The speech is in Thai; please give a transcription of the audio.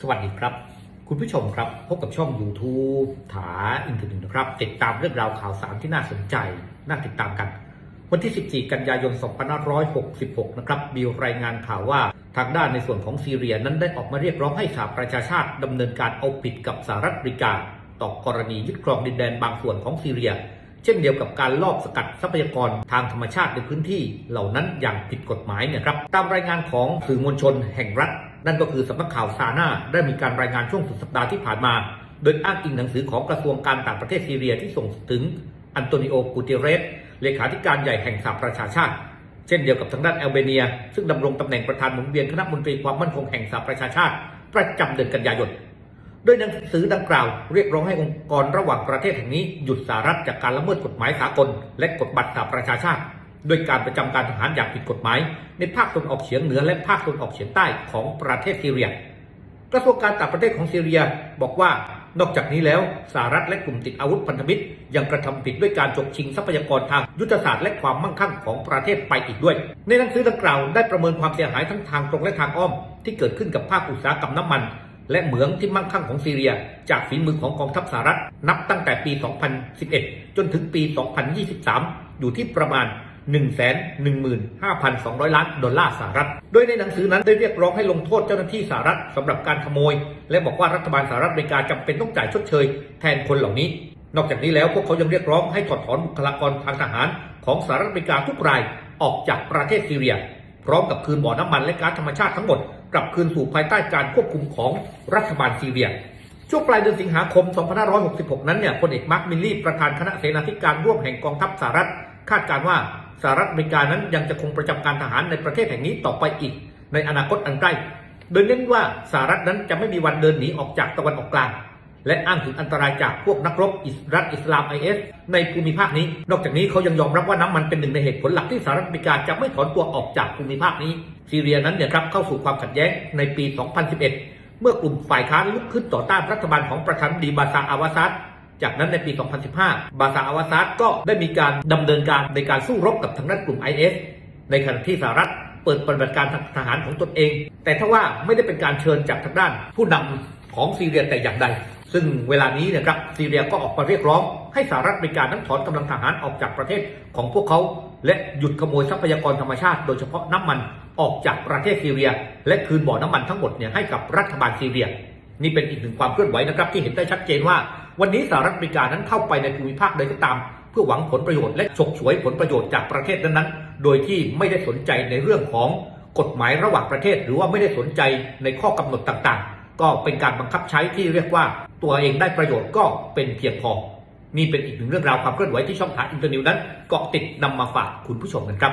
สวัสดีครับ คุณผู้ชมครับ พบกับช่อง YouTube ถาอินเทอร์เน็ตนะครับ ติดตามเรื่องราวข่าวสารที่น่าสนใจ น่าติดตามกัน วันที่ 14 กันยายน 2566 นะครับ มีรายงานข่าวว่าทางด้านในส่วนของซีเรียนั้นได้ออกมาเรียกร้องให้สหประชาชาติดำเนินการเอาผิดกับสหรัฐอเมริกา ต่อกรณียึดครองดินแดนบางส่วนของซีเรีย เช่นเดียวกับการลอบสกัดทรัพยากรทางธรรมชาติในพื้นที่เหล่านั้นอย่างผิดกฎหมายเนี่ยครับตามรายงานของสื่อมวลชนแห่งรัฐ นั่นก็คือสำนักข่าวซาน่าได้มีการรายงานช่วงสุดสัปดาห์ที่ผ่านมา โดยอ้างอิงหนังสือของกระทรวงการต่างประเทศซีเรียที่ส่งถึงอันโตนิโอกูเตเรสเลขาธิการใหญ่แห่งสหประชาชาติ เช่นเดียวกับทางด้านแอลเบเนีย ซึ่งดำรงตำแหน่งประธานหมุนเวียนคณะมนตรีความมั่นคงแห่งสหประชาชาติ ประจำเดือนกันยายนโดยหนังสือดังกล่าวเรียกร้องให้องค์กรระหว่างประเทศแห่งนี้หยุดสหรัฐจากการละเมิดกฎหมายสากลและกฎบัตรสหประชาชาติ โดยการประจำการทหารอย่างผิดกฎหมาย ในภาคตะวันออกเฉียงเหนือและภาคตะวันออกเฉียงใต้ของประเทศซีเรีย กระทรวงการต่างประเทศของซีเรียบอกว่านอกจากนี้แล้วสหรัฐและกลุ่มติดอาวุธพันธมิตร ยังกระทำผิดด้วยการฉกชิงทรัพยากรทางยุทธศาสตร์และความมั่งคั่งของประเทศไปอีกด้วย ในหนังสือดังกล่าวได้ประเมินความเสียหายทั้งทางตรงและทางอ้อม ที่เกิดขึ้นกับภาคอุตสาหกรรมน้ำมัน และเหมืองที่มั่งคั่งของซีเรีย จากฝีมือของกองทัพสหรัฐ นับตั้งแต่ปี 2011 จนถึงปี 2023 อยู่ที่ประมาณ 115,200 ล้านดอลลาร์สหรัฐ โดยในหนังสือนั้นได้เรียกร้องให้ลงโทษเจ้าหน้าที่สหรัฐสำหรับการขโมย และบอกว่ารัฐบาลสหรัฐอเมริกาจำเป็นต้องจ่ายชดเชย แทนคนเหล่านี้ นอกจากนี้แล้วพวกเขายังเรียกร้องให้ถอดถอนบุคลากรทางทหาร ของสหรัฐอเมริกาทุกรายออกจากประเทศซีเรีย พร้อมกับคืนบ่อน้ำมันและก๊าซธรรมชาติทั้งหมดกลับคืนสู่ภายใต้การควบคุมของรัฐบาลซีเรียช่วงปลายเดือนสิงหาคม 2566 นั้นเนี่ยพลเอกมาร์คมิลลี่ ประธานคณะเสนาธิการร่วมแห่งกองทัพสหรัฐ คาดการว่า สหรัฐอเมริกานั้นยังจะคงประจำการทหารในประเทศแห่งนี้ต่อไปอีก ในอนาคตอันใกล้ โดยเน้นว่าสหรัฐนั้นจะไม่มีวันเดินหนีออกจากตะวันออกกลาง และอ้างถึงอันตรายจากพวกนักรบอิสรัฐอิสลามไอเอสในภูมิภาคนี้ นอกจากนี้เขายังยอมรับว่าน้ำมันเป็นหนึ่งในเหตุผลหลักที่สหรัฐอเมริกาจะไม่ถอนตัวออกจากภูมิภาคนี้ซีเรียนั้นเนี่ยครับเข้าสู่ความขัดแย้งในปี 2011 เมื่อกลุ่มฝ่ายค้านลุกขึ้นต่อต้านรัฐบาลของประธานดีบาซาอาวาซัด จากนั้นในปี 2015 บาซาอาวาซัดก็ได้มีการดำเนินการในการสู้รบกับทางด้านกลุ่ม IS ในขณะที่สหรัฐเปิดปฏิบัติการทางทหารของตนเอง แต่ถ้าว่าไม่ได้เป็นการเชิญจากทางด้านผู้นำของซีเรียแต่อย่างใด ซึ่งเวลานี้นะครับซีเรียก็ออกมาเรียกร้อง ให้สหรัฐเมริกานั้นถอนกำลังทหารออกจากประเทศของพวกเขา และหยุดขโมยทรัพยากรธรรมชาติ โดยเฉพาะน้ำมันออกจากประเทศซีเรีย และคืนบ่อน้ำมันทั้งหมดเนี่ยให้กับรัฐบาลซีเรีย นี่เป็นอีกหนึ่งความเคลื่อนไหวนะครับที่เห็นได้ชัดเจนว่า วันนี้สหรัฐอเมริกานั้นเข้าไปในภูมิภาคใดก็ตาม เพื่อหวังผลประโยชน์และฉกฉวยผลประโยชน์จากประเทศนั้นๆ โดยที่ไม่ได้สนใจในเรื่องของกฎหมายระหว่างประเทศ หรือว่าไม่ได้สนใจในข้อกำหนดต่างๆ ก็เป็นการบังคับใช้ที่เรียกว่าตัวเองได้ประโยชน์ก็เป็นเพียงพอนี่เป็นอีกหนึ่งเรื่องราวความเคลื่อนไหวที่ช่องทางอินเตอร์นิวนั้นเกาะติดนำมาฝากคุณผู้ชมกันครับ